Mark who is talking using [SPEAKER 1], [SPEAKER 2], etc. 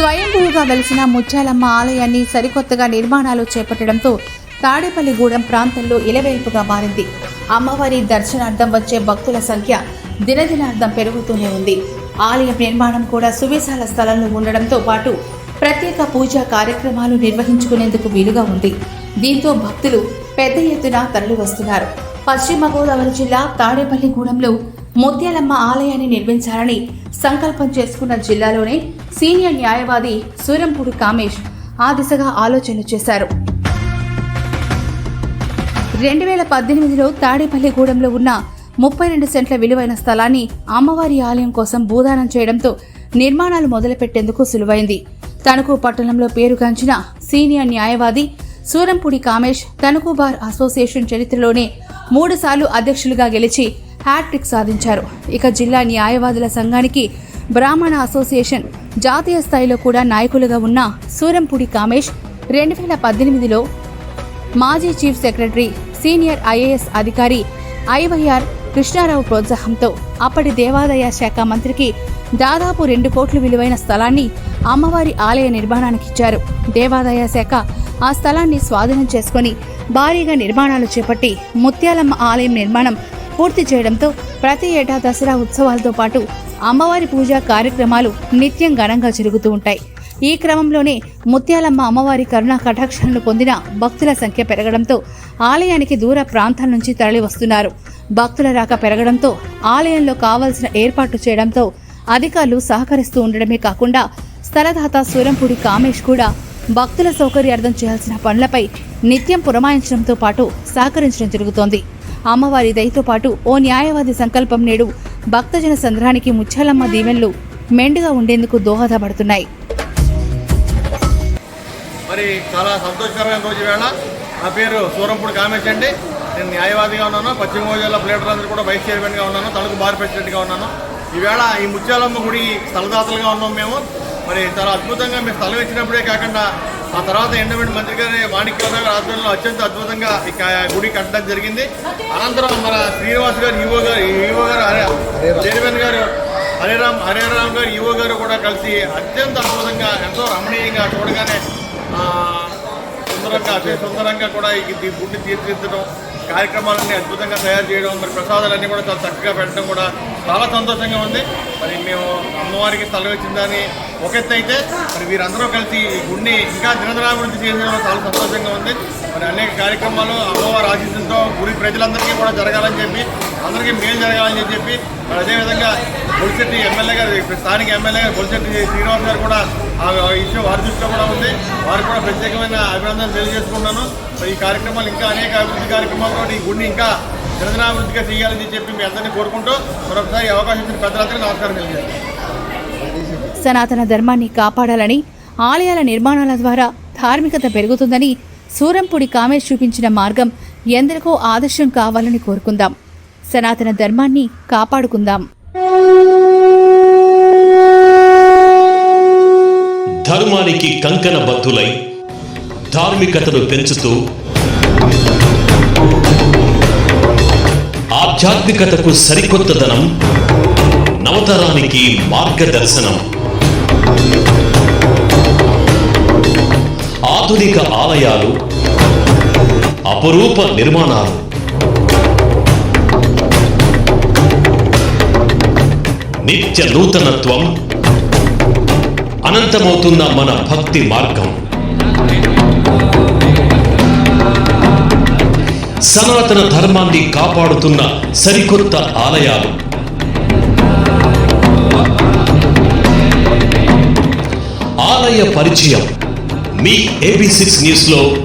[SPEAKER 1] స్వయంభూగా వెలిసిన ముత్యాలమ్మ ఆలయాన్ని సరికొత్తగా నిర్మాణాలు చేపట్టడంతో తాడేపల్లిగూడెం ప్రాంతంలో ఇలవేల్పుగా మారింది. అమ్మవారి దర్శనార్థం వచ్చే భక్తుల సంఖ్య దినదినార్థం పెరుగుతూనే ఉంది. ఆలయం నిర్మాణం కూడా సువిశాల స్థలంలో ఉండడంతో పాటు ప్రత్యేక పూజా కార్యక్రమాలు నిర్వహించుకునేందుకు వీలుగా ఉంది. దీంతో భక్తులు పెద్ద ఎత్తున తరలి వస్తున్నారు. పశ్చిమ గోదావరి జిల్లా తాడేపల్లిగూడెంలో ముత్యాలమ్మ ఆలయాన్ని నిర్మించాలని సంకల్పం చేసుకున్న జిల్లాలోనే సీనియర్ న్యాయవాది సూరంపూడి కామేష్ ఆ దిశగా ఆలోచనలు చేశారు. రెండు వేల పద్దెనిమిదిలో తాడేపల్లిగూడెంలో ఉన్న ముప్పై రెండు సెంట్ల విలువైన స్థలాన్ని అమ్మవారి ఆలయం కోసం భూదానం చేయడంతో నిర్మాణాలు మొదలుపెట్టేందుకు సులువైంది. తణుకు పట్టణంలో పేరుగాంచిన సీనియర్ న్యాయవాది సూరంపూడి కామేష్ తణుకు బార్ అసోసియేషన్ చరిత్రలోనే మూడుసార్లు అధ్యక్షులుగా గెలిచి హ్యాట్రిక్ సాధించారు. ఇక జిల్లా న్యాయవాదుల సంఘానికి బ్రాహ్మణ అసోసియేషన్. జాతీయ స్థాయిలో కూడా నాయకులుగా ఉన్న సూరంపూడి కామేష్ రెండు వేల పద్దెనిమిదిలో మాజీ చీఫ్ సెక్రటరీ సీనియర్ ఐఏఎస్ అధికారి ఐవైఆర్ కృష్ణారావు ప్రోత్సాహంతో అప్పటి దేవాదాయ శాఖ మంత్రికి దాదాపు రెండు కోట్ల విలువైన స్థలాన్ని అమ్మవారి ఆలయ నిర్మాణానికి ఇచ్చారు. దేవాదాయ శాఖ ఆ స్థలాన్ని స్వాధీనం చేసుకొని భారీగా నిర్మాణాలు చేపట్టి ముత్యాలమ్మ ఆలయం నిర్మాణం పూర్తి చేయడంతో ప్రతి ఏటా దసరా ఉత్సవాలతో పాటు అమ్మవారి పూజా కార్యక్రమాలు నిత్యం ఘనంగా జరుగుతూ ఉంటాయి. ఈ క్రమంలోనే ముత్యాలమ్మ అమ్మవారి కరుణా కటాక్షాలను పొందిన భక్తుల సంఖ్య పెరగడంతో ఆలయానికి దూర ప్రాంతాల నుంచి తరలి వస్తున్నారు భక్తుల రాక పెరగడంతో ఆలయంలో కావలసిన ఏర్పాట్లు చేయడంతో అధికారులు సహకరిస్తూ ఉండడమే కాకుండా స్థలదాత సూరంపూడి కామేష్ కూడా భక్తుల సౌకర్యార్థం చేయాల్సిన పనులపై నిత్యం పురమాయించడంతో పాటు సహకరించడం జరుగుతోంది. అమ్మవారి దయతో పాటు ఓ న్యాయవాది సంకల్పం నేడు భక్తజన సంద్రానికి ముత్యాలమ్మ దీవెనలు మెండుగా ఉండేందుకు దోహదపడుతున్నాయి.
[SPEAKER 2] మరి చాలా సంతోషకరమైన రోజు వేళ. నా పేరు సూరంపూడి కామేష్ అండి. నేను న్యాయవాదిగా ఉన్నాను. పశ్చిమ గోదావరి ప్లేటర్ అందరూ కూడా వైస్ చైర్మన్గా ఉన్నాను. తణుకు బార్ ప్రెసిడెంట్గా ఉన్నాను. ఈవేళ ఈ ముత్యాలమ్మ గుడి స్థలదాతలుగా ఉన్నాం మేము. మరి చాలా అద్భుతంగా మేము స్థలం ఇచ్చినప్పుడే కాకుండా ఆ తర్వాత ఎండమెంట్ మంత్రి గారి మాణిక్యరావు గారి ఆధ్వర్యంలో అత్యంత అద్భుతంగా గుడి కట్టడం జరిగింది. అనంతరం మన శ్రీనివాస్ గారు ఈవో గారు ఈవో గారు చైర్మన్ గారు హరిరామ్ హరిరామ్ గారు ఈవో గారు కూడా కలిసి అత్యంత అద్భుతంగా ఎంతో రమణీయంగా చూడగానే సుందరంగా అతి సుందరంగా కూడా ఈ ఈ గుడిని తీర్చిదిద్దడం కార్యక్రమాలన్నీ అద్భుతంగా తయారు చేయడం మరి ప్రసాదాలన్నీ కూడా చాలా చక్కగా పెట్టడం కూడా చాలా సంతోషంగా ఉంది. మరి మేము అమ్మవారికి తలవచ్చిందని ఇచ్చిందని ఒక ఎత్తు అయితే మరి వీరందరూ కలిసి ఈ గుడిని ఇంకా దినదినాభివృద్ధి చేయడం చాలా సంతోషంగా ఉంది. మరి అనేక కార్యక్రమాలు అమ్మవారి ఆశీస్సులతో గుడి ప్రజలందరికీ కూడా జరగాలని చెప్పి అందరికీ మేలు జరగాలని చెప్పి మరి అదేవిధంగా బొలిశెట్టి ఎమ్మెల్యే గారు స్థానిక ఎమ్మెల్యే గారు బొలిశెట్టి శ్రీనివాస్ గారు కూడా ఆ ఇష్యూ వారి దృష్టిలో కూడా ఉంది. వారికి కూడా ప్రత్యేకమైన అభినందనలు తెలియజేసుకున్నాను ఈ కార్యక్రమాలు ఇంకా అనేక అభివృద్ధి కార్యక్రమాలతో ఈ గుడిని ఇంకా దినదినాభివృద్ధిగా చేయాలని చెప్పి మీ అందరినీ కోరుకుంటూ మరొకసారి అవకాశం ఇచ్చిన పెద్దలందరికీ నమస్కారం
[SPEAKER 1] సనాతన ధర్మాన్ని కాపాడాలని ఆలయాల నిర్మాణాల ద్వారా ధార్మికత పెరుగుతుందని సూరంపూడి కామేష్ చూపించిన మార్గం ఎందరికో ఆదర్శం కావాలని కోరుకుందాం. సనాతన ధర్మాన్ని కాపాడుకుందాం.
[SPEAKER 3] ధర్మానికి కంకణ బద్దులై ధార్మికతను పెంచుతూ ఆధ్యాత్మికతకు సరికొత్తదనం నవతరానికి మార్గదర్శనం. ఆధునిక ఆలయాలు అపురూప నిర్మాణాలు. నిత్య నూతనత్వం అనంతమవుతున్న మన భక్తి మార్గం. సనాతన ధర్మాన్ని కాపాడుతున్న సరికొత్త ఆలయాలు. ఆలయ పరిచయం మీ ఏబీ సిక్స్ న్యూస్లో